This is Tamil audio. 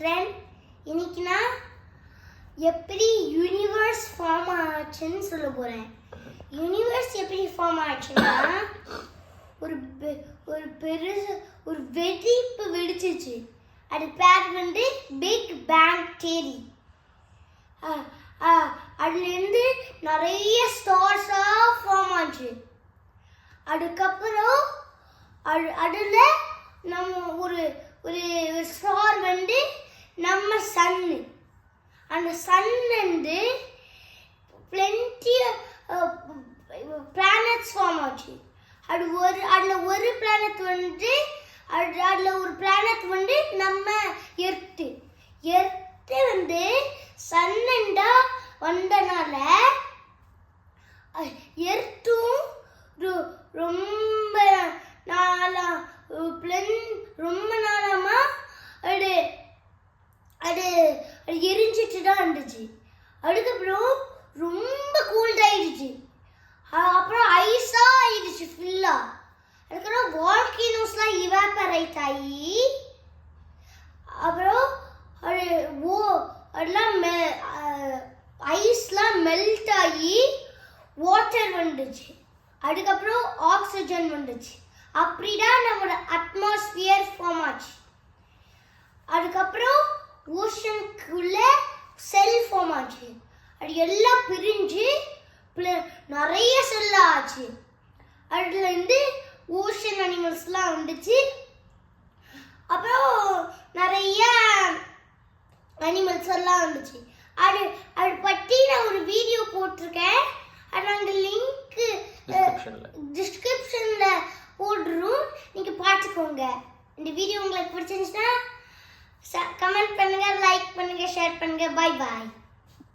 ஃப்ரெண்ட் இன்னைக்கு நான் எப்படி யூனிவர்ஸ் ஃபார்ம் ஆச்சுன்னு சொல்ல போகிறேன் யூனிவர்ஸ் எப்படி ஃபார்ம் ஆச்சுன்னா ஒரு பெ- ஒரு பெருசு ஒரு வெடிப்பு வெடிச்சிச்சு. அது பேர் வந்து பிக் பேங் தேரி அதுலேருந்து நிறைய ஸ்டார்ஸாக ஃபார்ம் ஆச்சு. அதுக்கப்புறம் அது அதில் நம்ம ஒரு ஒரு ஸ்டார் வந்து அந்த சன் வந்து பிளென்டி பிளானட்ஸ் ஃபார்ம் ஆச்சு. அது ஒரு அதில் ஒரு பிளானட் வந்து அது அதில் ஒரு பிளானட் வந்து நம்ம எர்த்து எர்த்து வந்து சன்னண்டா வந்தனால எர்த்தும் ரொம்ப நாளாக பிளென் uh, ரொம்ப நாளமா அது அது அது எரிஞ்சிட்டு தான் இருந்துச்சு. அதுக்கப்புறம் ரொம்ப கூல்ட் ஆயிடுச்சு. அப்புறம் ஐஸா ஆயிடுச்சு ஃபுல்லா அதுக்கப்புறம் வால்கினோஸ்லாம் இவாப்பரேட் ஆகி அப்புறம் அது ஓ அதெல்லாம் மெ ஐஸ்லாம் மெல்ட் ஆகி வாட்டர் வந்துச்சு. அதுக்கப்புறம் ஆக்சிஜன் வந்துச்சு. அப்படிதான் நம்மளோட அட்மாஸ்பியர் ஃபார்ம் ஆச்சு. அதுக்கப்புறம் ஓஷனுக்குள்ள செல் ஃபார்ம் ஆச்சு. அது எல்லாம் பிரிஞ்சு நிறைய செல் ஆச்சு. அதுலேருந்து ஓஷன் அனிமல்ஸ்லாம் வந்துச்சு. அப்புறம் நிறைய அனிமல்ஸ் எல்லாம் வந்துச்சு. அது அது பற்றி நான் ஒரு வீடியோ போட்டிருக்கேன். அது அந்த லிங்க்கு டிஸ்கிரிப்ஷனில் டிஸ்கிரிப்ஷனில் போடுறோம் நீங்கள் பார்த்துக்கோங்க. இந்த வீடியோ உங்களுக்கு பிடிச்சிருந்துச்சுன்னா கமெண்ட் பண்ணுங்கள் லைக் பண்ணுங்கள் ஷேர் பண்ணுங்கள் பை பாய்